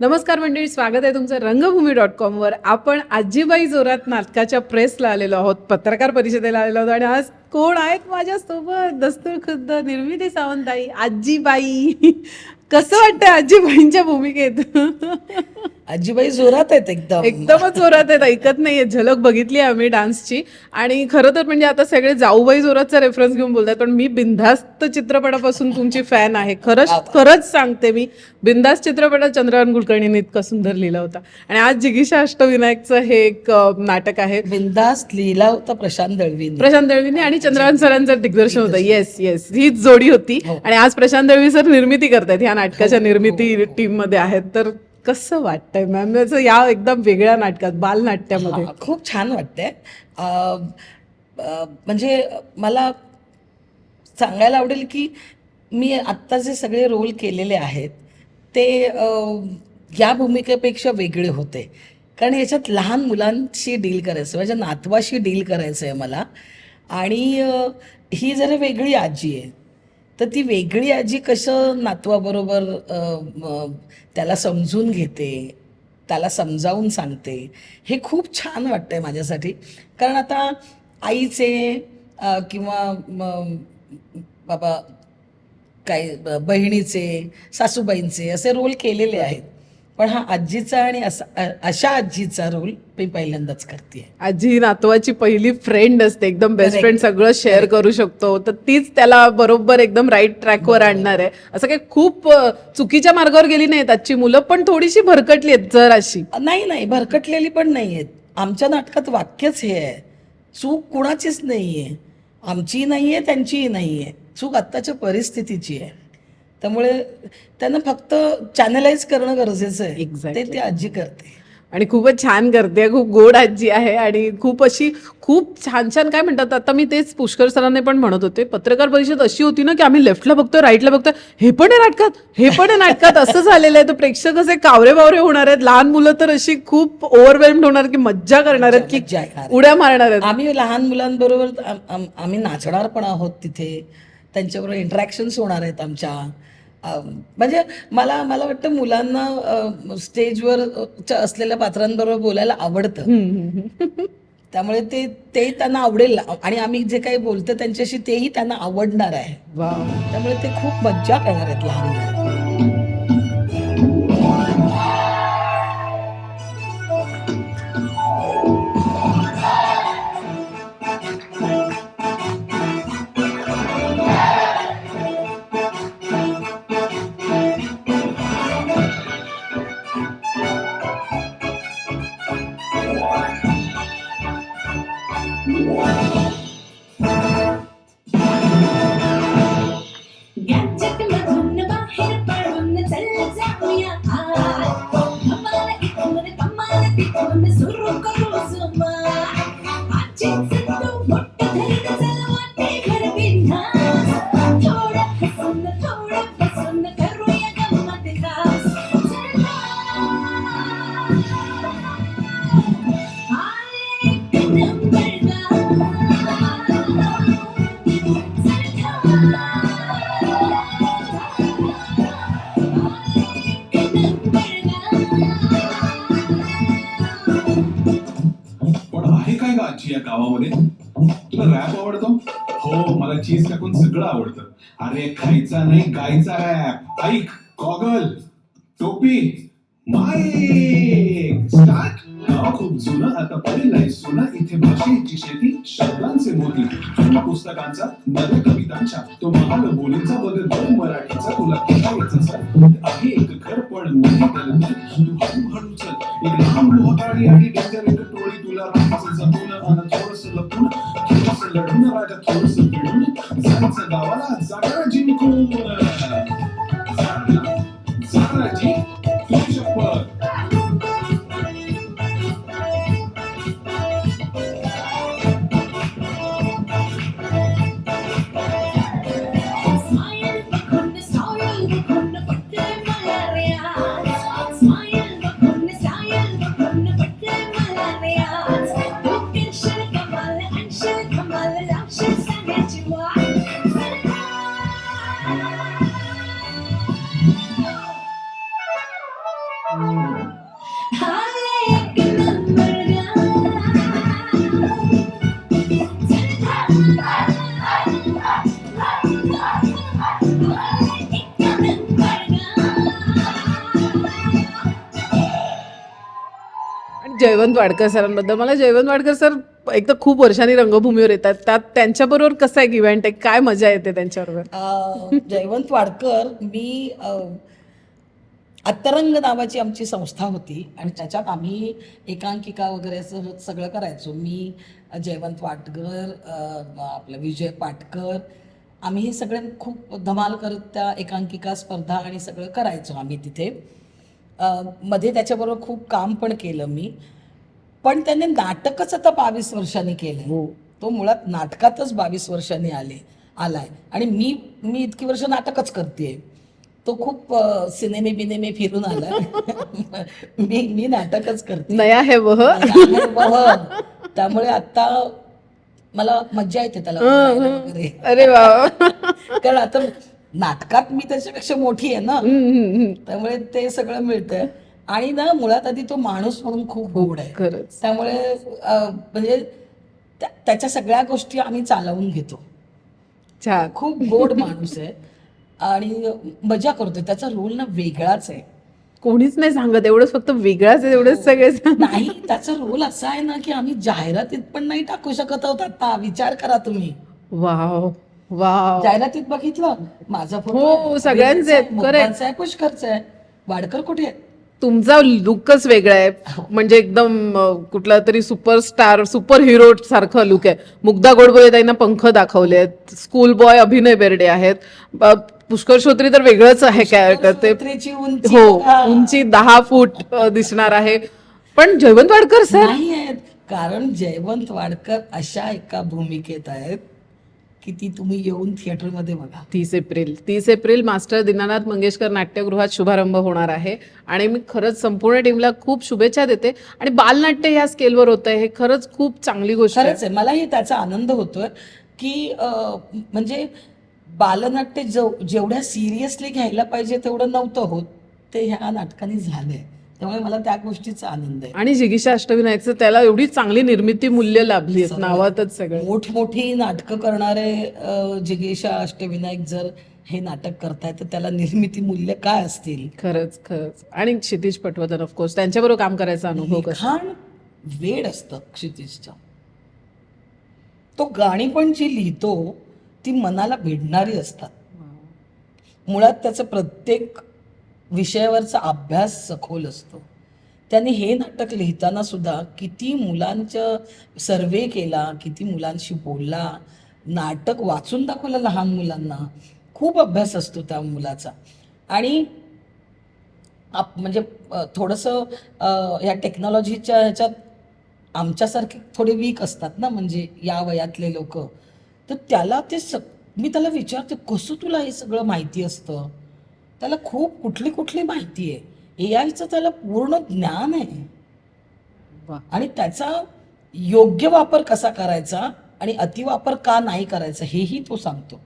नमस्कार मंडळी स्वागत आहे तुमचं रंगभूमी डॉट कॉमवर आपण आजीबाई जोरात नाटकाच्या प्रेसला आलेलो आहोत पत्रकार परिषदेला आलेलो आहोत आणि आज कोण आहेत माझ्यासोबत? दस्तूर खुद्द निर्मिती सावंताई आजीबाई. कसं वाटतंय आजीबाईंच्या भूमिकेत? आजीबाई जोरात आहेत एकदम. एकदमच जोरात आहेत ऐकत नाहीये. झलक बघितली आहे आम्ही डान्सची. आणि खरं तर म्हणजे आता सगळे जाऊबाई जोरातचा रेफरन्स घेऊन बोलतात पण मी बिंदास्त चित्रपटापासून तुमची फॅन आहे. खरंच खरंच सांगते मी बिंदास्त चित्रपटात चंद्रकांत कुलकर्णीने इतका सुंदर लिहिला होता. आणि आज जिगीषा अष्टविनायकचं हे एक नाटक आहे. बिंदास्त लिहिला होता प्रशांत दळवीने. प्रशांत दळवीने आणि चंद्रकांत सरांचं दिग्दर्शन होतं. येस येस हीच जोडी होती. आणि आज प्रशांत दळवी सर निर्मिती करतायत. ह्या नाटकाच्या निर्मिती टीममध्ये आहेत. तर कसं वाटतंय मॅम? याचं या एकदम वेगळ्या नाटकात बालनाट्यामध्ये. खूप छान वाटतंय. म्हणजे मला सांगायला आवडेल की मी आत्ता जे सगळे रोल केलेले आहेत ते या भूमिकेपेक्षा वेगळे होते. कारण याच्यात लहान मुलांशी डील करायचं माझ्या नातवाशी डील करायचं आहे मला. आणि ही जरा वेगळी आजी आहे. तर ती वेगळी आजी कसं नातवाबरोबर त्याला समजून घेते त्याला समजावून सांगते हे खूप छान वाटतंय माझ्यासाठी. कारण आता आईचे किंवा बाबा काय बहिणीचे सासूबाईंचे असे रोल केलेले आहेत. पण हा आजीचा आणि अशा आजीचा रोल मी पहिल्यांदाच करते आजी ही नातवाची पहिली फ्रेंड असते. एकदम बेस्ट. फ्रेंड सगळं शेअर करू शकतो. तर तीच त्याला बरोबर एकदम राईट ट्रॅकवर आणणार आहे. असं काही खूप चुकीच्या मार्गावर गेली नाहीत आजची मुलं पण थोडीशी भरकटली आहेत जर अशी. नाही नाही भरकटलेली पण नाही आहेत आमच्या नाटकात वाक्यच हे आहे. चूक कुणाचीच नाही आहे आमचीही नाही आहे त्यांचीही नाही आहे चूक आत्ताच्या परिस्थितीची आहे. त्यामुळे त्यांना फक्त चॅनलाइज करणं गरजेचं आहे. Exactly. ते ती आजी करते. आणि खूपच छान करते. खूप गोड आजी आहे आणि खूप अशी खूप छान छान काय म्हणतात आता मी तेच पुष्कर सरांनी पण म्हणत होते पत्रकार परिषद अशी होती ना की आम्ही लेफ्टला बघतोय राईटला बघतोय. हे पण आहे नाटकात. हे पण आहे नाटकात. असं झालेलं आहे. तर प्रेक्षक असे कावरे बावरे होणार आहेत. लहान मुलं तर अशी खूप ओव्हरवेल्ड होणार की मज्जा करणार आहेत की. उड्या मारणार आहेत. आम्ही लहान मुलांबरोबर आम- आम- आम्ही नाचणार पण आहोत तिथे. त्यांच्याबरोबर इंटरॅक्शन्स होणार आहेत आमच्या. म्हणजे मला मला वाटतं मुलांना स्टेजवर असलेल्या पात्रांबरोबर बोलायला आवडतं. त्यामुळे ते ते त्यांना आवडेल. आणि आम्ही जे काही बोलतो त्यांच्याशी तेही त्यांना आवडणार आहे. त्यामुळे ते खूप मज्जा करणार आहेत लहान मुलं आहे काय का आजी या गावामध्ये? तुला रॅप आवडतो? हो मला चीज टाकून सगळं आवडतं. अरे खायचा नाही गायचा रॅप. ऐक गॉगल टोपी माईक. स्टार्ट. गाव खूप जुनं आता पडेल नाही. सुना इथे भाषेची शेती शब्दांचे मोती. जुन्या पुस्तकांचा नव्या कवितांचा तो महाल बोलीचा बदल मराठीचा तुला कसा यायचा? जयवंत वाडकर सरांबद्दल. मला जयवंत वाडकर सर एक तर खूप वर्षांनी रंगभूमीवर येतात. त्यात त्यांच्याबरोबर कसं एक इव्हेंट आहे? काय मजा येते त्यांच्याबरोबर? जयवंत वाडकर मी अत्तरंग नावाची आमची संस्था होती आणि त्याच्यात आम्ही एकांकिका वगैरे असं सगळं करायचो. मी जयवंत वाटकर आपलं विजय पाटकर आम्ही हे सगळे खूप धमाल करत त्या एकांकिका स्पर्धा आणि सगळं करायचो आम्ही तिथे. मध्ये त्याच्याबरोबर खूप काम पण केलं मी. पण त्याने नाटकच आता बावीस वर्षांनी केलंय. तो मुळात नाटकातच बावीस वर्षांनी आले आलाय. आणि मी मी इतकी वर्ष नाटकच करते तो खूप सिनेमे बिनेमे फिरून आलाय. मी मी नाटकच करते. नया है वह. त्यामुळे आता मला मज्जा येते त्याला वगैरे. अरे वा. कारण आता नाटकात मी त्याच्यापेक्षा मोठी आहे ना. त्यामुळे ते सगळं मिळतंय. आणि ना मुळात आधी तो माणूस म्हणून खूप गोड आहे. खरंच. त्यामुळे म्हणजे त्या- त्याच्या सगळ्या गोष्टी आम्ही चालवून घेतो. खूप गोड माणूस आहे. आणि मजा करतो त्याचा रोल ना वेगळाच आहे. कोणीच नाही सांगत. एवढंच फक्त वेगळाच आहे एवढंच सगळे सांग- नाही त्याचा रोल असा आहे ना की आम्ही जाहिरातीत पण नाही टाकू शकत आहोत. आता विचार करा तुम्ही. वाव. वाव. जाहिरातीत बघितलं माझा फोटो हो, सगळ्यांचे आहेत, correct. आहे पुष्करचा आहे. वाडकर कुठे आहे तुमचा लुकच वेगळा आहे. म्हणजे एकदम अं, कुठला तरी सुपरस्टार सुपर हिरो सारखं लुक आहे. मुग्धा गोडबोले ताईंना पंख दाखवले आहेत. स्कूल बॉय अभिनय बेर्डे आहेत. ब- पुष्कर श्रोत्री तर वेगळंच आहे कॅरेक्टर ते उंची. हो बघा. उंची दहा फूट अं, दिसणार आहे. पण जयवंत वाडकर सर? नाही आहेत. कारण जयवंत वाडकर अशा एका भूमिकेत आहेत. की ती तुम्ही येऊन थिएटरमध्ये बघा. तीस एप्रिल. तीस एप्रिल मास्टर दीनानाथ मंगेशकर नाट्यगृहात शुभारंभ होणार आहे. आणि मी खरंच संपूर्ण टीमला खूप शुभेच्छा देते. आणि बालनाट्य या स्केलवर होत आहे. हे खरंच खूप चांगली गोष्ट आहे. खरंच आहे. मलाही त्याचा आनंद होतोय की म्हणजे बालनाट्य जेव- जेवढ्या सिरियसली घ्यायला पाहिजे तेवढं नव्हतं होत. ते ह्या नाटकाने झालंय. त्यामुळे मला त्या गोष्टीचा आनंद आहे. आणि जिगीषा अष्टविनायकचं त्याला एवढी चांगली निर्मिती मूल्य लाभली आहेत नावातच सगळं. मोठमोठी नाटकं करणारे जिगेशा अष्टविनायक जर हे नाटक करतायत तर त्याला निर्मिती मूल्य काय असतील? खरंच खरंच. आणि क्षितिज पटवर्धन ऑफकोर्स त्यांच्याबरोबर काम करायचा अनुभव कसा? लिखाण वेड असतं क्षितिजचं. तो गाणी पण जी लिहितो ती मनाला भिडणारी असतात. मुळात त्याचं प्रत्येक विषयावरचा अभ्यास सखोल असतो. त्यांनी हे नाटक लिहिताना सुद्धा किती मुलांच्या सर्वे केला किती मुलांशी बोलला नाटक वाचून दाखवलं लहान मुलांना. खूप अभ्यास असतो त्या मुलाचा. आणि आप म्हणजे थोडंसं ह्या या टेक्नॉलॉजीच्या ह्याच्यात आमच्यासारखे थोडे वीक असतात ना म्हणजे या वयातले लोक. तर त्याला ते स मी त्याला विचारते कसं तुला हे सगळं माहिती असतं? त्याला खूप कुठली कुठली माहिती आहे. ए आयचं त्याला पूर्ण ज्ञान आहे. आणि त्याचा योग्य वापर कसा करायचा आणि अतिवापर का नाही करायचा हेही तो सांगतो.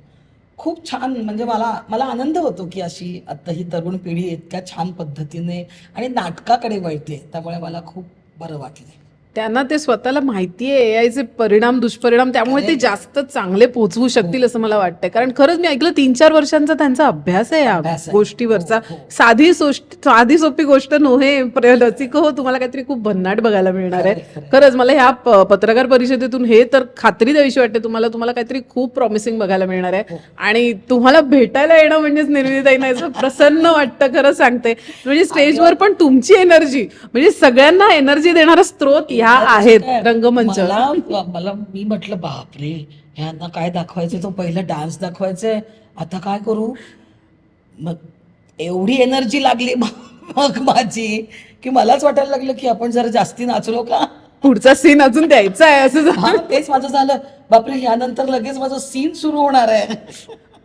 खूप छान म्हणजे मला मला आनंद होतो की अशी आता ही तरुण पिढी इतक्या छान पद्धतीने आणि नाटकाकडे वळते त्यामुळे मला खूप बरं वाटलं. त्यांना ते स्वतःला माहिती आहे परिणाम दुष्परिणाम त्यामुळे ते जास्त चांगले पोहोचवू शकतील असं मला वाटतंय कारण खरंच मी ऐकलं तीन चार वर्षांचा त्यांचा अभ्यास आहे या. गोष्टीवरचा हो, हो. साधी साधी सोपी गोष्ट नव्हे प्र- लसिक हो तुम्हाला काहीतरी खूप भन्नाट बघायला मिळणार आहे. खरंच मला ह्या पत्रकार परिषदेतून हे तर खात्री द्यावीशी वाटते तुम्हाला तुम्हाला काहीतरी खूप प्रॉमिसिंग बघायला मिळणार हो. आहे आणि तुम्हाला भेटायला येणं म्हणजेच निर्मिताई नाही असं प्रसन्न वाटतं खरं सांगते म्हणजे स्टेजवर पण तुमची एनर्जी म्हणजे सगळ्यांना एनर्जी देणारा स्त्रोत ह्या आहेत रंगमंच. मला मला मी म्हटलं बापरे ह्यांना काय दाखवायचं तो पहिला डान्स दाखवायचंय. आता काय करू? मग एवढी एनर्जी लागली मग माझी की मलाच वाटायला लागलं की आपण जरा जास्ती नाचलो का? पुढचा सीन अजून द्यायचा आहे असं झालं. तेच माझं झालं. बापरे ह्यानंतर लगेच माझं सीन सुरू होणार आहे.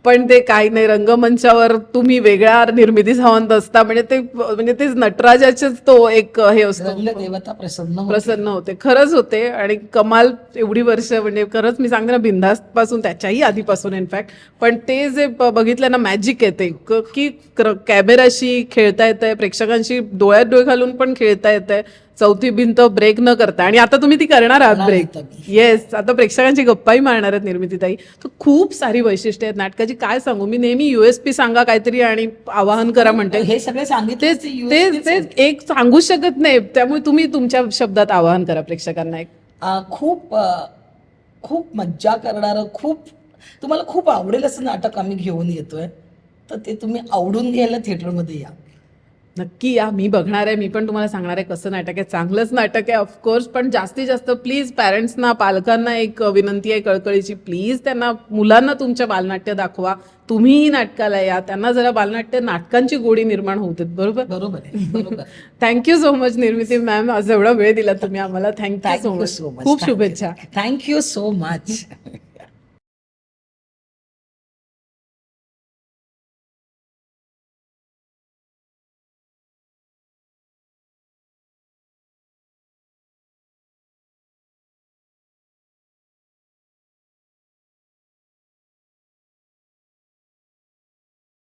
पण ते काही नाही रंगमंचावर तुम्ही वेगळ्या निर्मिती सावंत असता. म्हणजे ते म्हणजे ते नटराजाचेच तो एक हे असतो. देवता प्रसन्न. प्रसन्न होते. खरंच होते आणि कमाल एवढी वर्ष म्हणजे खरंच मी सांगते ना बिंदास्त पासून त्याच्याही आधीपासून इनफॅक्ट पण ते जे बघितलं ना मॅजिक येते की कॅमेराशी खेळता येत आहे प्रेक्षकांशी डोळ्यात डोळे घालून पण खेळता येत आहे चौथी भिंत ब्रेक न करता. आणि आता तुम्ही ती करणार आहात ब्रेक येस आता प्रेक्षकांची गप्पाही मारणार आहेत निर्मितीताई. तर खूप सारी वैशिष्ट्य आहेत. नाटकाची काय सांगू? मी नेहमी युएसपी सांगा काहीतरी आणि आवाहन करा म्हणते. हे सगळे सांगितले तेच एक सांगू शकत नाही. त्यामुळे तुम्ही तुमच्या शब्दात आवाहन करा प्रेक्षकांना एक. खूप खूप मज्जा करणारं खूप तुम्हाला खूप आवडेल असं नाटक आम्ही घेऊन येतोय. तर ते तुम्ही आवडून घ्यायला थिएटरमध्ये या. नक्की या मी बघणार आहे मी पण तुम्हाला सांगणार आहे कसं नाटक आहे. चांगलंच नाटक आहे ऑफकोर्स पण जास्तीत जास्त प्लीज पॅरेंट्सना पालकांना एक विनंती आहे कळकळीची. प्लीज त्यांना मुलांना तुमच्या बालनाट्य दाखवा. तुम्हीही नाटकाला या. त्यांना जरा बालनाट्य नाटकांची गोडी निर्माण होते बरोबर? बरोबर thank you so much Nirmiti ma'am आज एवढा वेळ दिला तुम्ही आम्हाला. थँक्यू सो मच खूप शुभेच्छा. Thank you so much